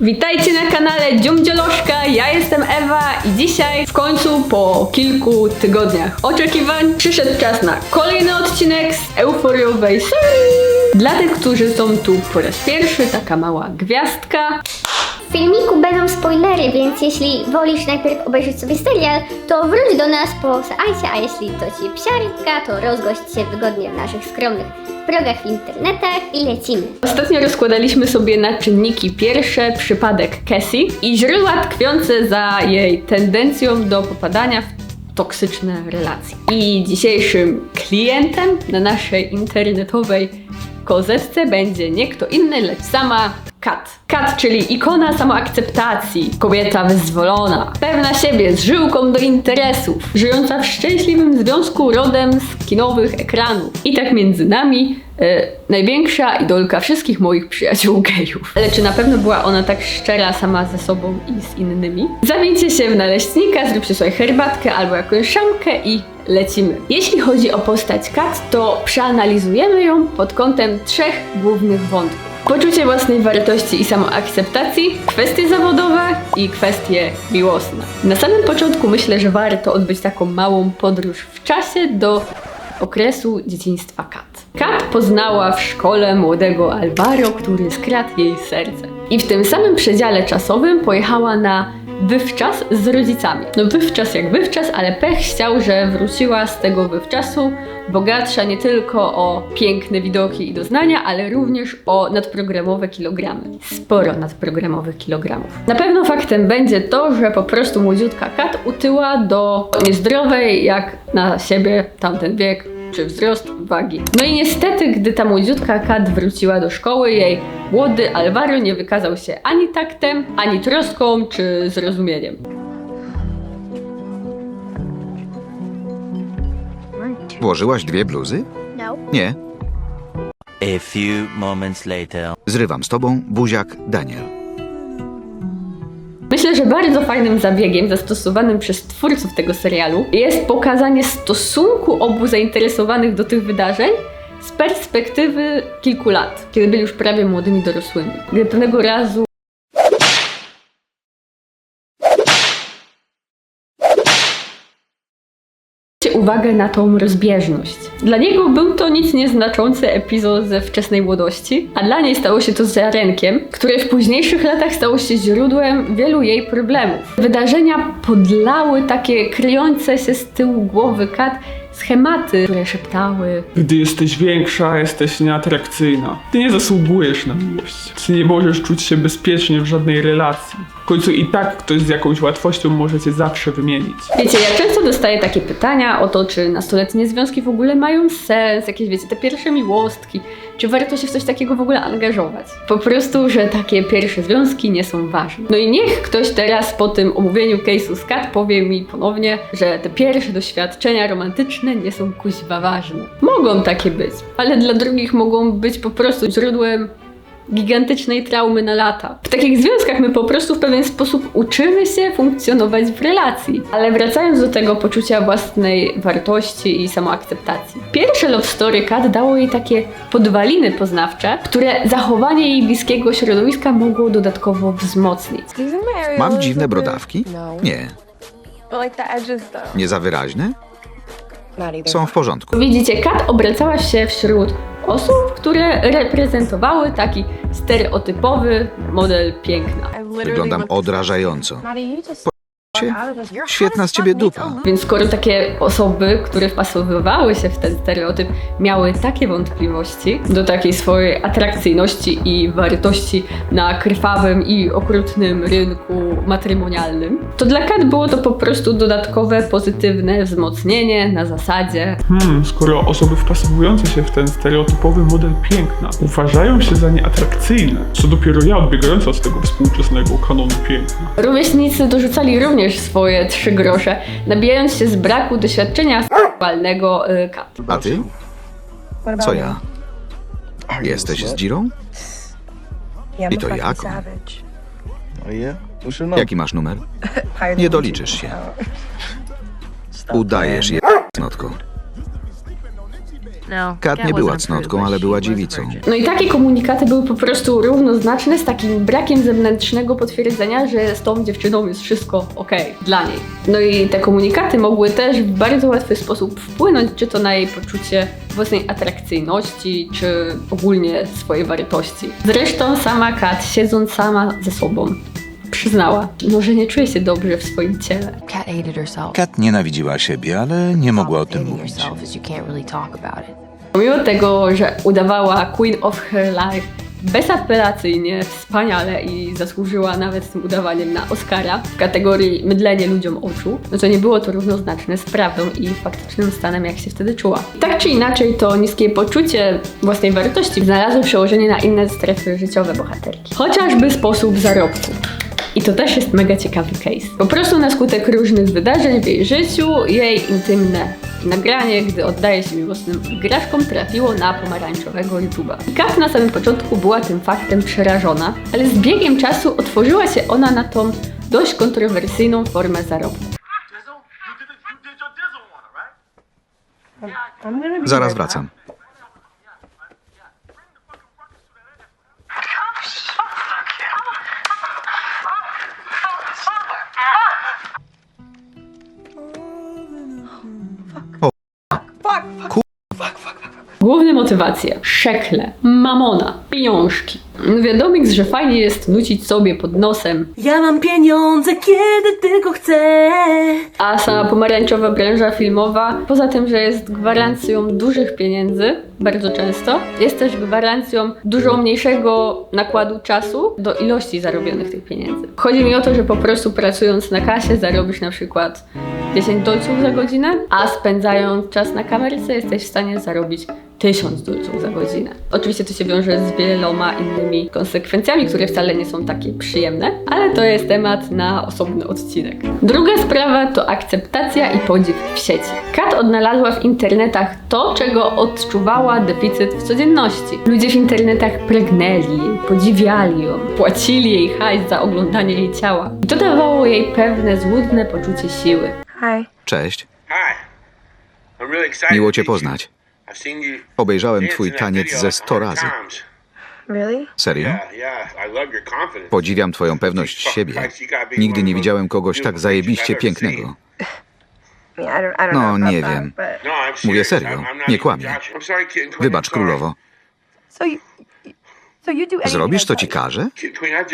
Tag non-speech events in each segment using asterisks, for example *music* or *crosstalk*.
Witajcie na kanale Dziumdzioloszka, ja jestem Ewa i dzisiaj w końcu po kilku tygodniach oczekiwań przyszedł czas na kolejny odcinek z euforiowej serii. Dla tych, którzy są tu po raz pierwszy, taka mała gwiazdka. W filmiku będą spoilery, więc jeśli wolisz najpierw obejrzeć sobie serial, to wróć do nas po seansie, a jeśli to ci psiarytka, to rozgość się wygodnie w naszych skromnych progach w internetach i lecimy. Ostatnio rozkładaliśmy sobie na czynniki pierwsze przypadek Cassie i źródła tkwiące za jej tendencją do popadania w toksyczne relacje. I dzisiejszym klientem na naszej internetowej kozetce będzie nie kto inny, lecz sama Kat. Kat, czyli ikona samoakceptacji, kobieta wyzwolona, pewna siebie, z żyłką do interesów, żyjąca w szczęśliwym związku rodem z kinowych ekranów. I tak między nami e, największa idolka wszystkich moich przyjaciół gejów. Ale czy na pewno była ona tak szczera sama ze sobą i z innymi? Zawieńcie się w naleśnika, zróbcie sobie herbatkę albo jakąś szamkę i lecimy. Jeśli chodzi o postać Kat, to przeanalizujemy ją pod kątem trzech głównych wątków. Poczucie własnej wartości i samoakceptacji, kwestie zawodowe i kwestie miłosne. Na samym początku myślę, że warto odbyć taką małą podróż w czasie do okresu dzieciństwa Kat. Kat poznała w szkole młodego Alvaro, który skradł jej serce. I w tym samym przedziale czasowym pojechała na wywczas z rodzicami. No wywczas jak wywczas, ale pech chciał, że wróciła z tego wywczasu bogatsza nie tylko o piękne widoki i doznania, ale również o nadprogramowe kilogramy. Sporo nadprogramowych kilogramów. Na pewno faktem będzie to, że po prostu młodziutka Kat utyła do niezdrowej jak na siebie tamten wiek czy wzrost wagi. No i niestety, gdy ta młodziutka Kat wróciła do szkoły, jej młody Alvaro nie wykazał się ani taktem, ani troską czy zrozumieniem. Włożyłaś dwie bluzy? No. Nie. A few moments later. Zrywam z tobą buziak Daniel. Myślę, że bardzo fajnym zabiegiem zastosowanym przez twórców tego serialu jest pokazanie stosunku obu zainteresowanych do tych wydarzeń z perspektywy kilku lat, kiedy byli już prawie młodymi dorosłymi. Gdy pewnego razu Zwróćcie uwagę na tą rozbieżność. Dla niego był to nic nieznaczący epizod ze wczesnej młodości, a dla niej stało się to ziarenkiem, które w późniejszych latach stało się źródłem wielu jej problemów. Wydarzenia podlały takie kryjące się z tyłu głowy Kat schematy, które szeptały Gdy jesteś większa, jesteś nieatrakcyjna. Ty nie zasługujesz na miłość. Ty nie możesz czuć się bezpiecznie w żadnej relacji. W końcu i tak ktoś z jakąś łatwością może cię zawsze wymienić. Wiecie, ja często dostaję takie pytania o to, czy nastoletnie związki w ogóle mają sens, jakieś, wiecie, te pierwsze miłostki, czy warto się w coś takiego w ogóle angażować. Po prostu, że takie pierwsze związki nie są ważne. No i niech ktoś teraz po tym omówieniu case'u z Kat powie mi ponownie, że te pierwsze doświadczenia romantyczne nie są kuźwa ważne. Mogą takie być, ale dla drugich mogą być po prostu źródłem gigantycznej traumy na lata. W takich związkach my po prostu w pewien sposób uczymy się funkcjonować w relacji. Ale wracając do tego poczucia własnej wartości i samoakceptacji. Pierwsze love story Kat dało jej takie podwaliny poznawcze, które zachowanie jej bliskiego środowiska mogło dodatkowo wzmocnić. Mam dziwne brodawki? No. Nie. Nie za wyraźne? Są w porządku. Widzicie, Kat obracała się wśród osób, które reprezentowały taki stereotypowy model piękna. Wyglądam odrażająco. Cię? Świetna z ciebie dupa. Więc skoro takie osoby, które wpasowywały się w ten stereotyp, miały takie wątpliwości do takiej swojej atrakcyjności i wartości na krwawym i okrutnym rynku matrymonialnym, to dla Kat było to po prostu dodatkowe, pozytywne wzmocnienie na zasadzie Hmm, skoro osoby wpasowujące się w ten stereotypowy model piękna uważają się za nieatrakcyjne, co dopiero ja odbiegająca od tego współczesnego kanonu piękna. Rówieśnicy dorzucali również swoje trzy grosze, nabijając się z braku doświadczenia seksualnego y, Kat. A ty? Co ja? Jesteś z Girą? I to yeah? What's your number? Jaki masz numer? Nie doliczysz się. Stop Udajesz je, playing. Snotko. Kat nie była cnotką, ale była dziewicą. No i takie komunikaty były po prostu równoznaczne z takim brakiem zewnętrznego potwierdzenia, że z tą dziewczyną jest wszystko okej dla niej. No i te komunikaty mogły też w bardzo łatwy sposób wpłynąć, czy to na jej poczucie własnej atrakcyjności, czy ogólnie swojej wartości. Zresztą sama Kat, siedząc sama ze sobą, przyznała, że nie czuje się dobrze w swoim ciele. Kat nienawidziła siebie, ale nie mogła o tym mówić. Pomimo tego, że udawała Queen of Her Life bezapelacyjnie, wspaniale i zasłużyła nawet z tym udawaniem na Oscara w kategorii mydlenie ludziom oczu, no to nie było to równoznaczne z prawdą i faktycznym stanem, jak się wtedy czuła. Tak czy inaczej, to niskie poczucie własnej wartości znalazło przełożenie na inne strefy życiowe bohaterki. Chociażby sposób zarobku. I to też jest mega ciekawy case. Po prostu na skutek różnych wydarzeń w jej życiu, jej intymne nagranie, gdy oddaje się miłosnym igraszkom, trafiło na pomarańczowego YouTube'a. I Kat na samym początku była tym faktem przerażona, ale z biegiem czasu otworzyła się ona na tą dość kontrowersyjną formę zarobku. I'm right wracam. Główne motywacje: szekle, mamona, pieniążki. Wiadomik, że fajnie jest nucić sobie pod nosem Ja mam pieniądze, kiedy tylko chcę. A sama pomarańczowa branża filmowa, poza tym, że jest gwarancją dużych pieniędzy, bardzo często, jest też gwarancją dużo mniejszego nakładu czasu do ilości zarobionych tych pieniędzy. Chodzi mi o to, że po prostu pracując na kasie zarobisz na przykład 10 dolców za godzinę, a spędzając czas na kamerce jesteś w stanie zarobić 1000 dolców za godzinę. Oczywiście to się wiąże z wieloma innymi konsekwencjami, które wcale nie są takie przyjemne, ale to jest temat na osobny odcinek. Druga sprawa to akceptacja i podziw w sieci. Kat odnalazła w internetach to, czego odczuwała deficyt w codzienności. Ludzie w internetach pragnęli podziwiali ją, płacili jej hajs za oglądanie jej ciała. I to dawało jej pewne złudne poczucie siły. Hi. Cześć, miło cię poznać. Obejrzałem twój taniec ze 100 razy. Really? Serio? Podziwiam twoją pewność siebie. Nigdy nie widziałem kogoś tak zajebiście pięknego. No, nie wiem. but... Mówię serio, nie kłamię. Wybacz, królowo. So you, so you do anything Zrobisz, co ci każę?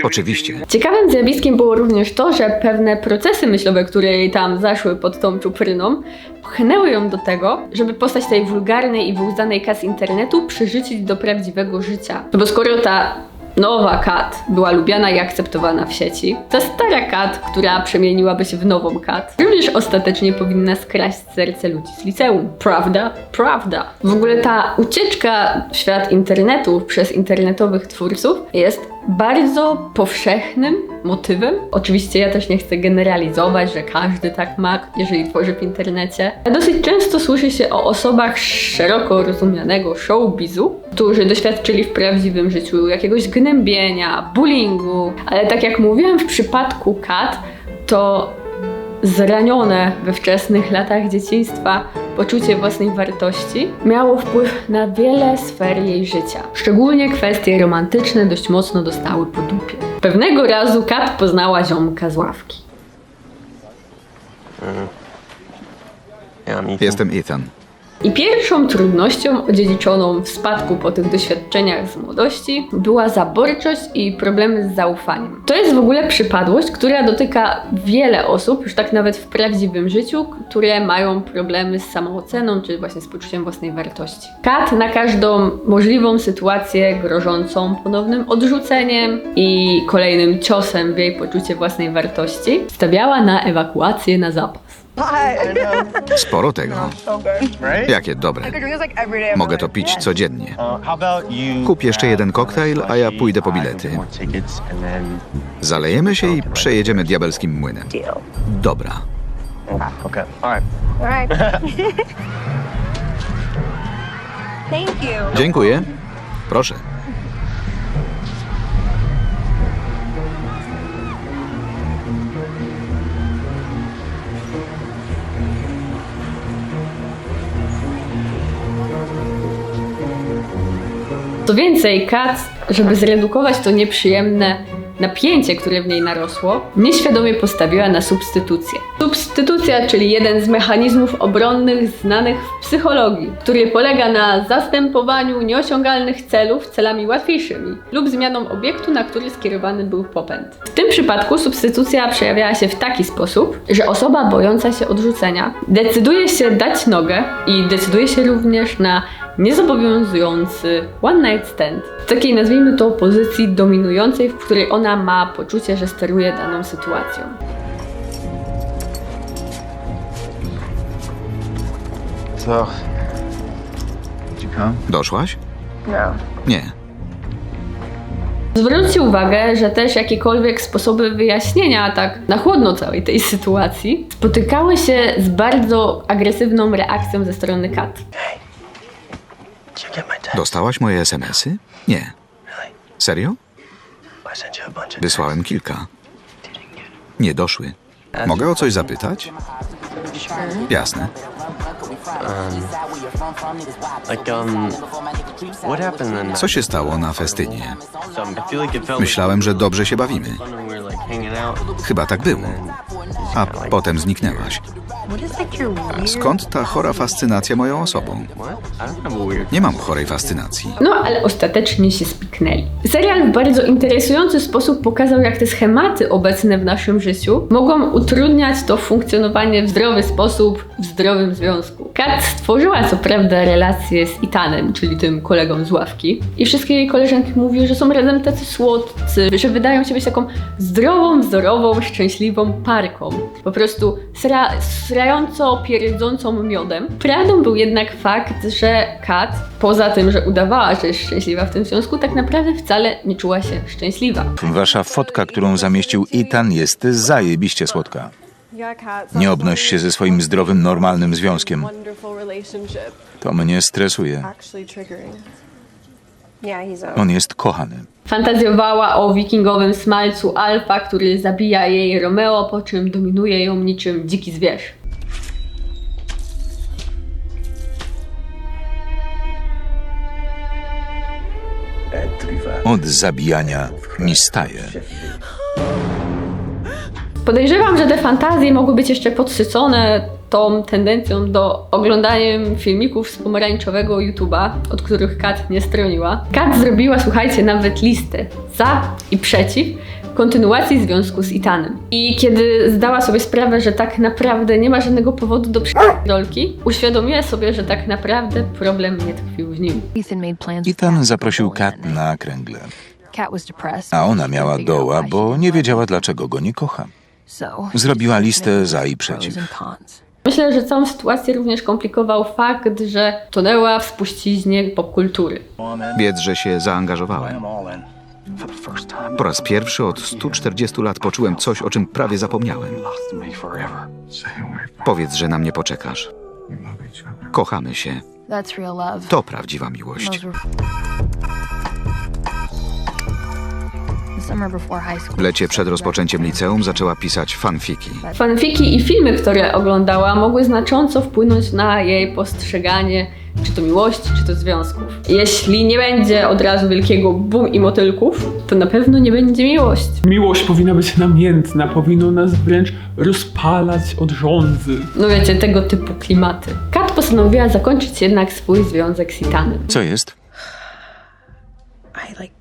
Oczywiście. Ciekawym zjawiskiem było również to, że pewne procesy myślowe, które jej tam zaszły pod tą czupryną, pchnęły ją do tego, żeby postać tej wulgarnej i wyuzdanej kas internetu przyrzucić do prawdziwego życia. No bo skoro ta nowa Kat była lubiana i akceptowana w sieci, ta stara Kat, która przemieniłaby się w nową Kat, również ostatecznie powinna skraść serce ludzi z liceum. Prawda? Prawda. W ogóle ta ucieczka w świat internetu przez internetowych twórców jest bardzo powszechnym motywem. Oczywiście ja też nie chcę generalizować, że każdy tak ma, jeżeli tworzy w internecie. Dosyć często słyszy się o osobach szeroko rozumianego showbizu, którzy doświadczyli w prawdziwym życiu jakiegoś gnębienia, bullyingu, ale tak jak mówiłam w przypadku Kat, to zranione we wczesnych latach dzieciństwa poczucie własnej wartości miało wpływ na wiele sfer jej życia. Szczególnie kwestie romantyczne dość mocno dostały po dupie. Pewnego razu Kat poznała ziomka z ławki. Jestem Ethan. I pierwszą trudnością odziedziczoną w spadku po tych doświadczeniach z młodości była zaborczość i problemy z zaufaniem. To jest w ogóle przypadłość, która dotyka wiele osób, już tak nawet w prawdziwym życiu, które mają problemy z samooceną czy właśnie z poczuciem własnej wartości. Kat na każdą możliwą sytuację grożącą ponownym odrzuceniem i kolejnym ciosem w jej poczucie własnej wartości stawiała na ewakuację na zapas. Sporo tego. Jakie dobre. Mogę to pić codziennie. Kup jeszcze jeden koktajl, a ja pójdę po bilety. Zalejemy się i przejedziemy diabelskim młynem. Dobra. *laughs* *laughs* You. Dziękuję. Proszę. Co więcej, Kat, żeby zredukować to nieprzyjemne napięcie, które w niej narosło, nieświadomie postawiła na substytucję. Substytucja, czyli jeden z mechanizmów obronnych znanych w psychologii, który polega na zastępowaniu nieosiągalnych celów celami łatwiejszymi lub zmianą obiektu, na który skierowany był popęd. W tym przypadku substytucja przejawiała się w taki sposób, że osoba bojąca się odrzucenia decyduje się dać nogę i decyduje się również na niezobowiązujący one night stand. W takiej nazwijmy to pozycji dominującej, w której ona ma poczucie, że steruje daną sytuacją. So, did you come? Doszłaś? No. Nie. Zwróćcie uwagę, że też jakiekolwiek sposoby wyjaśnienia tak na chłodno całej tej sytuacji spotykały się z bardzo agresywną reakcją ze strony Kat. Did you get my text? Dostałaś moje SMS-y? Nie. Serio? Wysłałem kilka. Nie doszły. Mogę o coś zapytać? Jasne. Um, then? Co się stało na festynie? Myślałem, że dobrze się bawimy. Chyba tak było. A potem zniknęłaś. Skąd ta chora fascynacja moją osobą? Nie mam chorej fascynacji. No, ale ostatecznie się spiknęli. Serial w bardzo interesujący sposób pokazał, jak te schematy obecne w naszym życiu mogą utrudniać to funkcjonowanie w zdrowy sposób w zdrowym związku. Kat stworzyła co prawda relację z Itanem, czyli tym kolegą z ławki, i wszystkie jej koleżanki mówiły, że są razem tacy słodcy, że wydają się być taką zdrową, wzorową, szczęśliwą parką. Po prostu sra, srająco pierdzącą miodem. Prawdą był jednak fakt, że Kat, poza tym, że udawała, że jest szczęśliwa w tym związku, tak naprawdę wcale nie czuła się szczęśliwa. Wasza fotka, którą zamieścił Ethan, jest zajebiście słodka. Nie obnoś się ze swoim zdrowym, normalnym związkiem. To mnie stresuje. On jest kochany. Fantazjowała o wikingowym smalcu Alfa, który zabija jej Romeo, po czym dominuje ją niczym dziki zwierz. Od zabijania mi staje. Podejrzewam, że te fantazje mogły być jeszcze podsycone tą tendencją do oglądania filmików z pomarańczowego YouTube'a, od których Kat nie stroniła. Kat zrobiła, słuchajcie, nawet listę za i przeciw kontynuacji związku z Itanem. I kiedy zdała sobie sprawę, że tak naprawdę nie ma żadnego powodu do przyrodolki, uświadomiła sobie, że tak naprawdę problem nie tkwił w nim. Ethan zaprosił Kat na kręgle, a ona miała doła, bo nie wiedziała, dlaczego go nie kocha. Zrobiła listę za i przeciw. Myślę, że całą sytuację również komplikował fakt, że tonęła w spuściźnie popkultury. Wiedz, że się zaangażowałem. Po raz pierwszy od 140 lat poczułem coś, o czym prawie zapomniałem. Powiedz, że na mnie poczekasz. Kochamy się. To prawdziwa miłość. W lecie przed rozpoczęciem liceum zaczęła pisać fanfiki. Fanfiki i filmy, które oglądała, mogły znacząco wpłynąć na jej postrzeganie czy to miłości, czy to związków. Jeśli nie będzie od razu wielkiego bum i motylków, to na pewno nie będzie miłości. Miłość powinna być namiętna, powinno nas wręcz rozpalać od żądzy. No wiecie, tego typu klimaty. Kat postanowiła zakończyć jednak swój związek z Itanem. Co jest? I like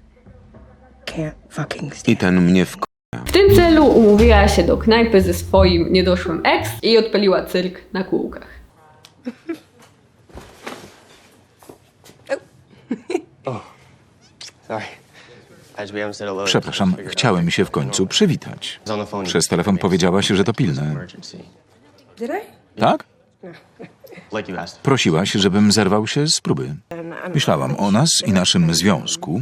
can't fucking stand. Mnie w... W tym celu umówiła się do knajpy ze swoim niedoszłym ex i odpaliła cyrk na kółkach. *laughs* Sorry. I just, we haven't said hello. *laughs* Przepraszam, chciałem się w końcu przywitać. Przez telefon powiedziałaś, że to pilne. Tak? Asked. Prosiłaś, żebym zerwał się z próby. Myślałam o nas i naszym związku.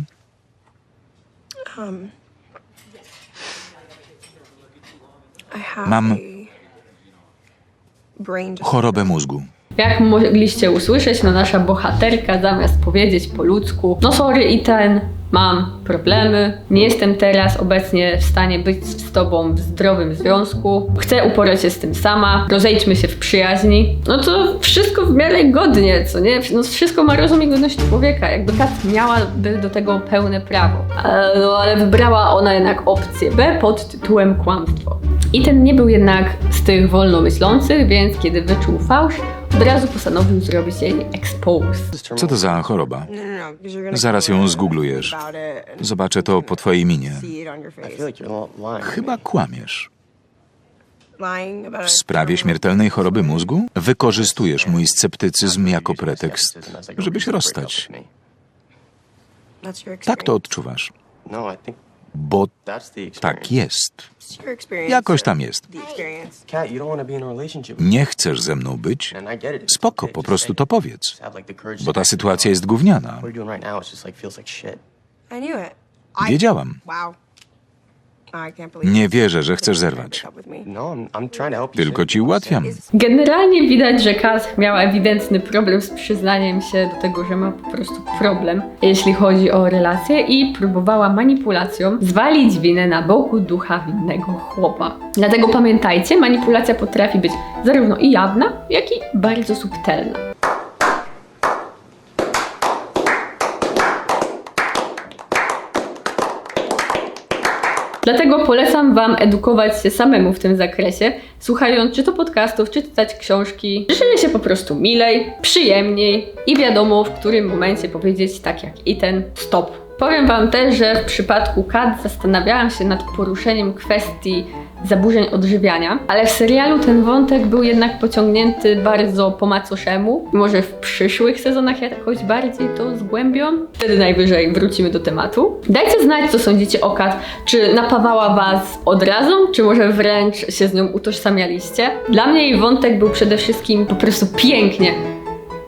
Have Mam chorobę mózgu. Jak mogliście usłyszeć, no nasza bohaterka zamiast powiedzieć po ludzku, no sorry i ten, mam problemy, nie jestem teraz obecnie w stanie być z tobą w zdrowym związku, chcę uporać się z tym sama, rozejdźmy się w przyjaźni, no to wszystko w miarę godnie, co nie? No wszystko ma rozum i godność człowieka, jakby Kat miałaby do tego pełne prawo. E, No ale wybrała ona jednak opcję B pod tytułem kłamstwo. I ten nie był jednak z tych wolnomyślących, więc kiedy wyczuł fałsz, od razu postanowił zrobić jej expose. Co to za choroba? Zaraz ją zgooglujesz. Zobaczę to po twojej minie. Chyba kłamiesz. W sprawie śmiertelnej choroby mózgu wykorzystujesz mój sceptycyzm jako pretekst, żeby się rozstać. Tak to odczuwasz, bo tak jest. Jakoś tam jest. Nie chcesz ze mną być? Spoko, po prostu to powiedz. Bo ta sytuacja jest gówniana. Wiedziałam. Wow. I can't believe Nie wierzę, że chcesz zerwać. No. Tylko ci ułatwiam. Generalnie widać, że Kat miała ewidentny problem z przyznaniem się do tego, że ma po prostu problem, jeśli chodzi o relacje i próbowała manipulacją zwalić winę na boku ducha winnego chłopa. Dlatego pamiętajcie, manipulacja potrafi być zarówno i jawna, jak i bardzo subtelna. Dlatego polecam Wam edukować się samemu w tym zakresie, słuchając czy to podcastów, czy czytać książki. Żyje się po prostu milej, przyjemniej i wiadomo w którym momencie powiedzieć tak jak i ten stop. Powiem Wam też, że w przypadku Kat zastanawiałam się nad poruszeniem kwestii zaburzeń odżywiania, ale w serialu ten wątek był jednak pociągnięty bardzo po macoszemu. Może w przyszłych sezonach jakoś bardziej to zgłębią. Wtedy najwyżej wrócimy do tematu. Dajcie znać, co sądzicie o Kat. Czy napawała Was od razu, czy może wręcz się z nią utożsamialiście? Dla mnie jej wątek był przede wszystkim po prostu pięknie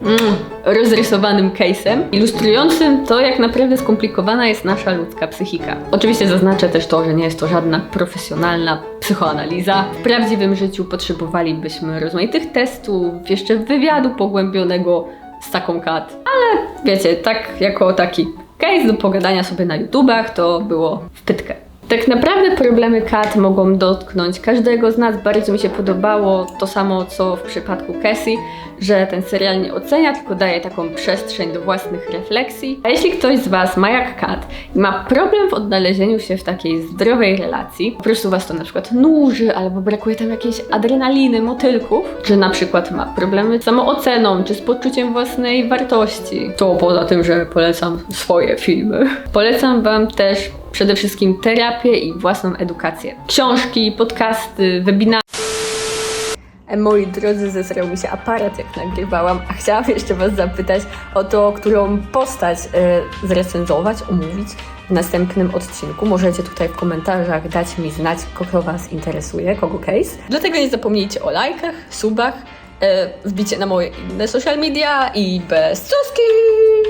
mm, rozrysowanym case'em, ilustrującym to, jak naprawdę skomplikowana jest nasza ludzka psychika. Oczywiście zaznaczę też to, że nie jest to żadna profesjonalna psychoanaliza. W prawdziwym życiu potrzebowalibyśmy rozmaitych testów, jeszcze wywiadu pogłębionego z taką kat. Ale wiecie, tak jako taki case do pogadania sobie na YouTubach to było w pytkę. Tak naprawdę problemy kat mogą dotknąć każdego z nas. Bardzo mi się podobało to samo, co w przypadku Cassie, że ten serial nie ocenia, tylko daje taką przestrzeń do własnych refleksji. A jeśli ktoś z Was ma jak kat i ma problem w odnalezieniu się w takiej zdrowej relacji, po prostu Was to na przykład nuży, albo brakuje tam jakiejś adrenaliny, motylków, czy na przykład ma problemy z samooceną, czy z poczuciem własnej wartości, to poza tym, że polecam swoje filmy. Polecam Wam też przede wszystkim terapię i własną edukację. Książki, podcasty, webinary. Moi drodzy, zesrał mi się aparat, jak nagrywałam, a chciałam jeszcze Was zapytać o to, którą postać e, zrecenzować, omówić w następnym odcinku. Możecie tutaj w komentarzach dać mi znać, kogo Was interesuje, kogo case. Dlatego nie zapomnijcie o lajkach, subach, e, wbicie na moje inne social media i bez troski!